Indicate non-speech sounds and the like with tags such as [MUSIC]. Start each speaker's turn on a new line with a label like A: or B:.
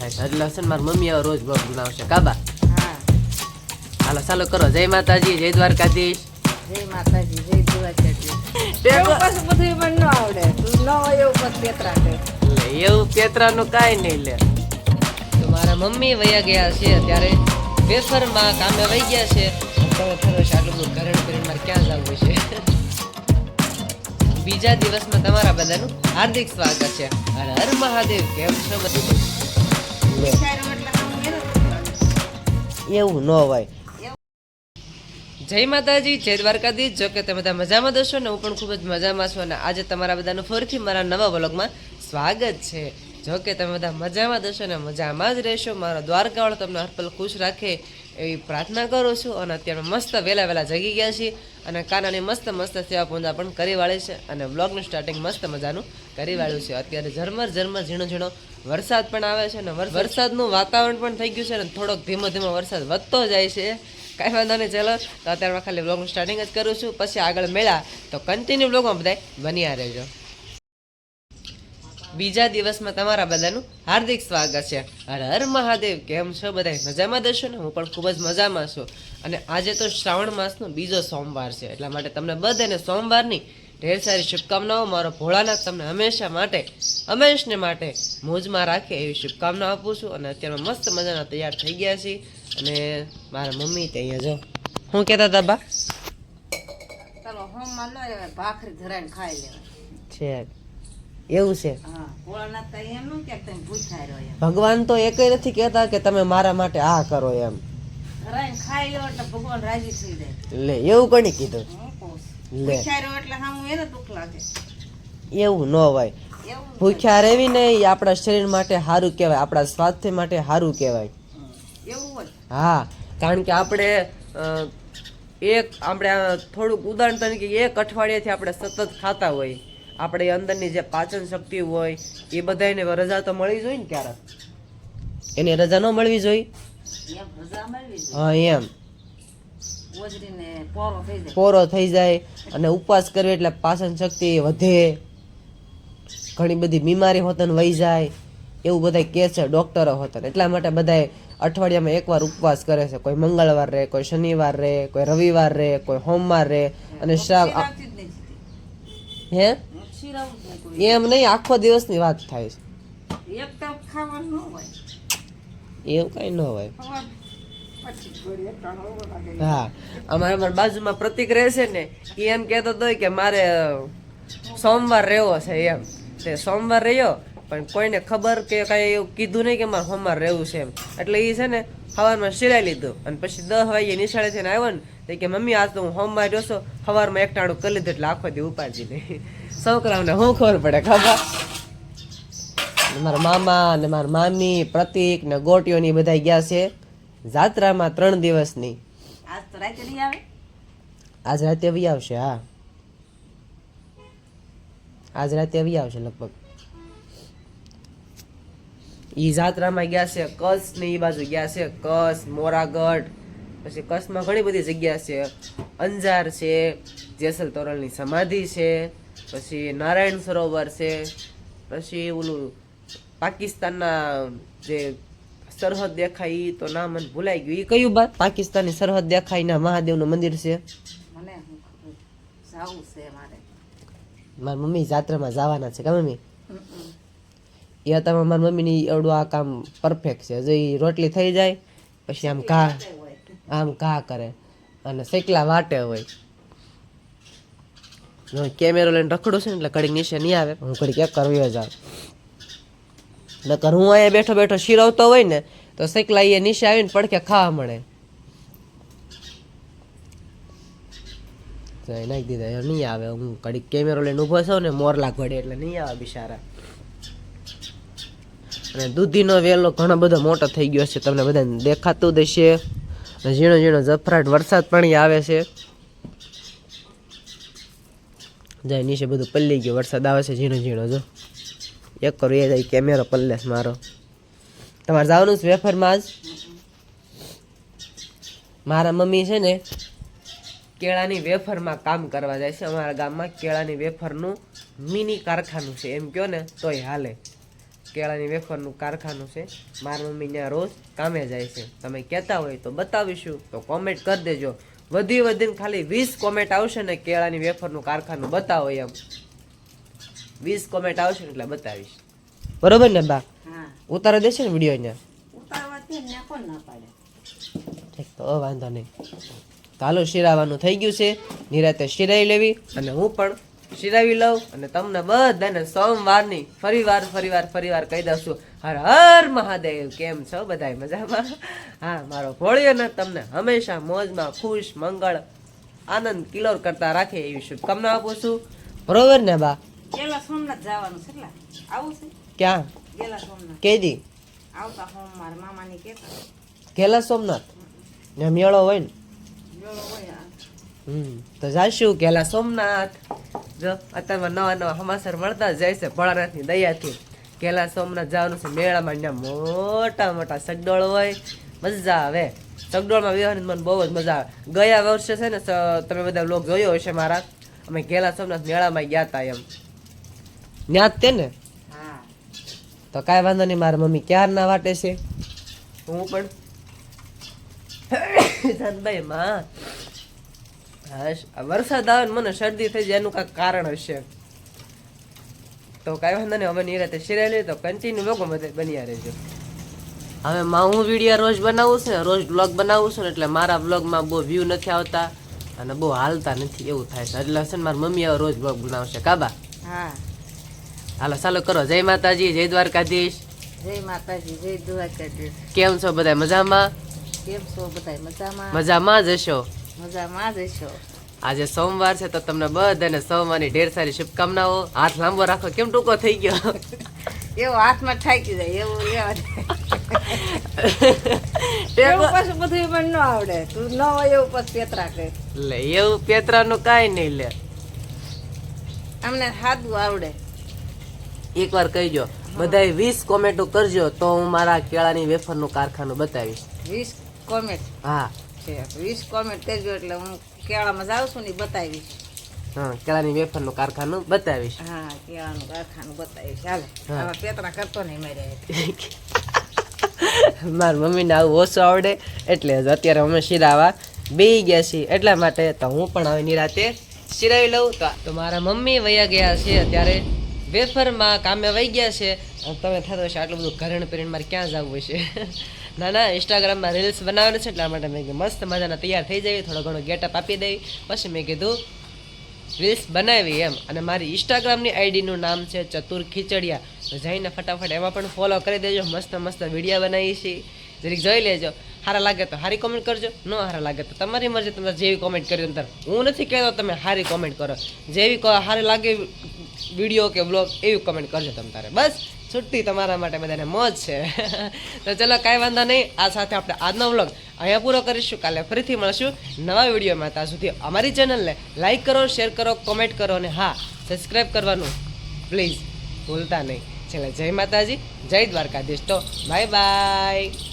A: થાય એટલે હશે મારી મમ્મી હવે રોજ બ્લોગ બનાવશે. કાબા?
B: હા.
A: હાલો ચાલો કરો. જય માતાજી જય દ્વારકાધીશ.
B: જય માતાજી જય પાછું બધું મને ન આવડે. તું ન હોય એવું પેતરા
A: લે એવું પેતરાનું કાંઈ નહીં લે. મારા મમ્મી વયા ગયા છે ત્યારે વેફરમાં કામે વહી ગયા છે. તમે ફરો છો આટલું બધું ઘરણ કરીને મારે ક્યાં જવું છે? બીજા દિવસમાં તમારા બધાનું હાર્દિક સ્વાગત છે. હર હર મહાદેવ કેમ છો બધું? લે
B: વિચારો એટલે આમ એને જ
A: એવું ન હોય. જય માતાજી, જય દ્વારકાધીશ. જો કે તમે બધા મજામાં દોશો ને હું પણ ખૂબ જ મજામાં છું અને આજે તમારા બધાનું ફરીથી મારા નવા વ્લોગમાં સ્વાગત છે. જો કે તમે બધા મજામાં જશો ને મજામાં જ રહેશો. મારો દ્વારકાવાળો તમને હરપલ ખુશ રાખે એવી પ્રાર્થના કરું છું. અને અત્યારે મસ્ત વહેલા વહેલા જગી ગયા છીએ અને કાનાની મસ્ત મસ્ત સેવા પૂંજા પણ કરી વાળી છે. અને બ્લોગનું સ્ટાર્ટિંગ મસ્ત મજાનું કરી વાળ્યું છે. અત્યારે ઝરમર ઝરમર ઝીણો ઝીણો વરસાદ પણ આવે છે અને વરસાદનું વાતાવરણ પણ થઈ ગયું છે અને થોડોક ધીમો ધીમો વરસાદ વધતો જાય છે. કાંઈ વાંધો નહીં, ચાલો. તો અત્યારમાં ખાલી બ્લોગનું સ્ટાર્ટિંગ જ કરું છું. પછી આગળ મેળા. તો કન્ટિન્યુ બ્લોગમાં બધાય બન્યા રહેજો. બીજા દિવસમાં તમારા બધાનું હાર્દિક સ્વાગત છે. હર હર મહાદેવ કેમ છો? બધા મજામાં દશો ને? હું પણ ખૂબ જ મજામાં છું. અને આજે તો શ્રાવણ માસનો બીજો સોમવાર છે એટલા માટે તમને બધાને સોમવારની ઢેર સારી શુભકામનાઓ. મારો ભોળાનાથ તમને હંમેશા માટે હંમેશને માટે મોજમાં રાખે એવી શુભકામના આપું છું. અને અત્યારમાં મસ્ત મજાના તૈયાર થઈ ગયા છીએ. અને મારા મમ્મી તે અહીંયા જો. હું કહેતા હતા બા?
B: ચાલો હોમમાં ન ભાખરી ધરાઈને ખાઈ લેવાય.
A: છે એવું છે.
B: તો
A: ભગવાન તો એકય નથી કહેતા કે તમે મારા માટે આ કરો એમ.
B: લો
A: એવું કોને કીધું. લે. એવું ન હોય. ભૂખ્યા રહેવી ને એ આપણા શરીર માટે સારું કહેવાય આપણા સ્વાસ્થ્ય માટે સારું કહેવાય. હા કારણ કે આપણે એક આપણે થોડુંક ઉદાહરણ તરીકે એક અઠવાડિયાથી આપણે સતત ખાતા હોય. આપણે અંદરની જે પાચન શક્તિ હોય એ બધાને રજા તો મળવી જોઈએ ને ક્યારેક? એની રજા ન મળવી જોઈએ? હા એમ.
B: પોરો થઈ જાય.
A: અને ઉપવાસ કરવી એટલે પાચન શક્તિ વધે. ઘણી બધી બીમારી હોતન વહી જાય. એવું બધા કહે છે ડૉક્ટરો હોતન એટલા માટે બધા અઠવાડિયામાં એકવાર ઉપવાસ કરે છે. કોઈ મંગળવાર રહે કોઈ શનિવાર રહે કોઈ રવિવાર રહે કોઈ સોમવાર રહે અને શ્રાવ. હે? એમ નહીં આખો દિવસની વાત થાય
B: એક તપ ખાવાનું ન હોય.
A: છે એવું કઈ ન હોય. હા અમારા અમારા બાજુમાં પ્રતિક રહે છે ને એ એમ કહેતો હતો કે મારે સોમવાર રહેવો છે એમ. તે સોમવાર રહ્યો પણ કોઈને ખબર કે કાંઈ એવું કીધું નહીં કે મારે હોમવાર રહેવું છે એમ. એટલે એ છે ને સવારમાં સિલાઈ લીધું અને પછી દસ વાગે નિશાળે ને આવ્યો ને કે મમ્મી આજ તો હું હોમવાર જોશો સવારમાં એક ટાણું કરી લીધું એટલે આખો દી ઉપાડી નહીં [LAUGHS] છોકરાઓને શું ખબર પડે ખબર? મારા મામા ને મારા મામી પ્રતિક ને ગોટીઓ ની બધા ગયા છે જાત્રામાં ત્રણ દિવસની.
B: આજ તો રાતે નહીં આવે?
A: આજ રાતે આવી આવશે હા. આજ રાતે આવી આવશે લગભગ. ઈ જાત્રામાં ગયા છે કચ્છ ને ઈ બાજુ ગયા છે કચ્છ મોરાગઢ પછી કચ્છમાં ઘણી બધી જગ્યા છે. અંજાર છે જેસલ તોરલની સમાધિ છે પછી નારાયણ સરોવર છે પછી ઓલું પાકિસ્તાનના જે સરહદ દેખાય તો નામ મને ભૂલાઈ ગયું. એ કયું બાદ પાકિસ્તાનની સરહદ દેખાય ના મહાદેવનું મંદિર છે.
B: મને છે મારે.
A: મારી મમ્મી જાત્રામાં જવાના છે કા મમ્મી. એ હતા મારી મમ્મીની એવડું આ કામ પરફેક્ટ છે. જો રોટલી થઈ જાય, પછી આમ ઘા આમ ઘા કરે અને શેકલા વાટે હોય. કેમેરો લઈને રખડું છે ને એટલે કડીક નીચે નહીં આવે. હું કડીક એક કરવી જાઉં. નકર હું અહીંયા બેઠો બેઠો શીરવતો હોય ને, તો શેકલા એ નીચે આવીને પડખે ખાવા મળે. નાખી દીધા. નહીં આવે. હું કડીક કેમેરો લઈને ઊભો છું ને, મોરલા ઘોડે એટલે નહીં આવે બિચારા. અને દૂધીનો વેલો ઘણો બધો મોટો થઈ ગયો છે, તમને બધાને દેખાતું દેશે અને ઝીણો ઝીણો જફરાટ વરસાદ પણ આવે છે. જાય નીચે બધું પલ્લી ગયું, વરસાદ આવે છે, ઝીણો ઝીણો જો. એક કરું, એ જાય કેમેરો પલ્લેસ મારો. તમારે જવાનું છે વેફરમાં આજ? મારા મમ્મી છે ને, કેળાની વેફરમાં કામ કરવા જાય છે. અમારા ગામમાં કેળાની વેફરનું મિની કારખાનું છે. એમ કહો ને, તોય હાલે. કેળાની વેફરનું કારખાનું છે. મારી મમ્મી ત્યાં રોજ કામે જાય છે. તમે કહેતા હોય તો બતાવીશું. તો કોમેન્ટ કરી દેજો. વધી વધીને ખાલી વીસ કોમેન્ટ આવશે ને કેળાની વેફરનું કારખાનું બતાવો એમ. વીસ કોમેન્ટ આવશે ને એટલે બતાવીશ. બરોબર ને બા? ઉતારો દેશે ને વીડિયો અહીંયા? તો વાંધો નહીં. તો હાલો શિરાવાનું થઈ ગયું છે. નિરાતે શિરાઈ લેવી અને હું પણ શિરાવી લઉં અને તમને બધાને સોમવારની ફરીવાર ફરીવાર ફરીવાર કહી દઉં છું. હર હર મહાદેવ કેમ છો બધાય મજામાં? હા મારો ભોળિયો તમને હંમેશા મોજમાં ખુશ મંગળ આનંદ કિલોર કરતા રાખે એવી શુભકામના આપું છું. બરોબર ને બા?
B: ગેલા સોમનાથ જવાનું છે આવું છે?
A: ક્યાં?
B: ગેલા સોમનાથ.
A: કેદી?
B: આવતા સોમવાર મામાની કેતા
A: કેલા સોમનાથ? ને મેળો હોય ને?
B: મેળો હોય
A: હમ તો જાશું કેલા સોમનાથ. જો અત્યારમાં નવા નવા સમાચાર મળતા જાય છે ભોળાનાથની દયાથી. કેલા સોમનાથ જવાનું છે મેળામાં ત્યાં મોટા મોટા સગડોળ હોય મજા આવે. સગડોળમાં વિવાહની મને બહુ જ મજા આવે. ગયા વર્ષે છે ને તમે બધા લોક જોયો હશે મારા? અમે કેલા સોમનાથ મેળામાં ગયા હતા એમ. ત્યાં જ તે ને?
B: હા.
A: તો કાંઈ વાંધો નહીં મારા મમ્મી ક્યારના વાટે છે? હું પણ. જાનભાઈ માં. વરસાદ આવે ને મને શરદી થઈ જાય એનું કાંઈક કારણ હશે. તો કાંઈ વાંધો નહીં અમે નિરાતે શિરાઈ તો કન્ટિન્યુ લોકો બધે બન્યા રહેજો. હવે માં હું વીડિયો રોજ બનાવું છું ને રોજ બ્લોગ બનાવું છું ને એટલે મારા બ્લોગમાં બહુ વ્યૂ નથી આવતા અને બહુ હાલતા નથી એવું થાય છે. એટલે હશે ને મારી મમ્મી હવે રોજ બ્લોગ બનાવશે. કાબા
B: હા.
A: હાલો ચાલો કરો. જય માતાજી જય દ્વારકાધીશ.
B: જય માતાજી જય દ્વારકાધીશ.
A: કેમ છો બધા? મજામાં?
B: કેમ છો બધા? મજામાં?
A: મજામાં જ હશો?
B: મજામાં જ છો?
A: આજે સોમવાર છે તો તમને બધાને સોમવારની ઢેર સારી શુભકામનાઓ. હાથ લાંબો રાખો કેમ ટૂંકો થઈ ગયો?
B: એવો હાથમાં ઠાકી જાય એવું [LAUGHS] એવું પાછું બધું મને ન આવડે તું ન હોય એવું પછી પેતરા કહે
A: લે એવું પેતરાનું કાંઈ નહીં લે.
B: અમને સાદું આવડે.
A: એકવાર કહીજો બધાય વીસ કોમેન્ટો કરજો તો હું મારા કેળાની વેફરનું કારખાનું બતાવીશ.
B: વીસ કોમેન્ટ?
A: હા.
B: છે. વીસ કોમેન્ટ કરજો એટલે હું કેળામાં જાઉં છું ને બતાવીશ.
A: હા કેળાની વેફરનું કારખાનું બતાવીશ.
B: હા કેળાનું કારખાનું બતાવીશ. હાલે. પેતરા કરતો નહીં મારે. [LAUGHS]
A: મારી મમ્મીને આવું ઓછું આવડે એટલે અત્યારે અમે શિરાવા બેહી ગયા છીએ. એટલા માટે તો હું પણ હવે નિરાતે શિરાવી લઉં. તો તો મારા મમ્મી વયા ગયા છે અત્યારે વેફરમાં કામે વહી ગયા છે. તમે થતો હશે આટલું બધું ઘરેણ પહેરીને મારે ક્યાં જવું હશે? [LAUGHS] ના ના ઇન્સ્ટાગ્રામમાં રીલ્સ બનાવવાનું છે એટલા માટે મેં કીધું, મસ્ત મજાના તૈયાર થઈ જાય, થોડો ઘણો ગેટઅપ આપી દઈ. પછી મેં કીધું રીલ્સ બનાવી એમ. અને મારી ઇન્સ્ટાગ્રામની આઈડીનું નામ છે ચતુર ખીચડિયા. તો જઈને ફટાફટ એમાં પણ ફોલો કરી દેજો, મસ્ત મસ્ત વીડિયો બનાવી છીએ જરીક જોઈ લેજો. સારા લાગે તો સારી કોમેન્ટ કરજો, ન સારા લાગે તો તમારી મરજી તમે જેવી કોમેન્ટ કરી અંદર હું નથી કહેતો તમે સારી કોમેન્ટ કરો. જેવી સારી લાગે વીડિયો કે બ્લોગ એવી કોમેન્ટ કરજો તમે તારે. બસ. છુટ્ટી તમારા માટે બધાને મોજ છે. તો ચલો, કાંઈ વાંધો નહીં. આ સાથે આપણે આજનો વ્લોગ અહીંયા પૂરો કરીશું. કાલે ફરીથી મળશું નવા વિડીયોમાં. ત્યાં સુધી અમારી ચેનલને લાઈક કરો, શેર કરો, કોમેન્ટ કરો અને હા સબસ્ક્રાઈબ કરવાનું પ્લીઝ ભૂલતા નહીં. છેલ્લે જય માતાજી, જય દ્વારકાધીશ. તો બાય બાય.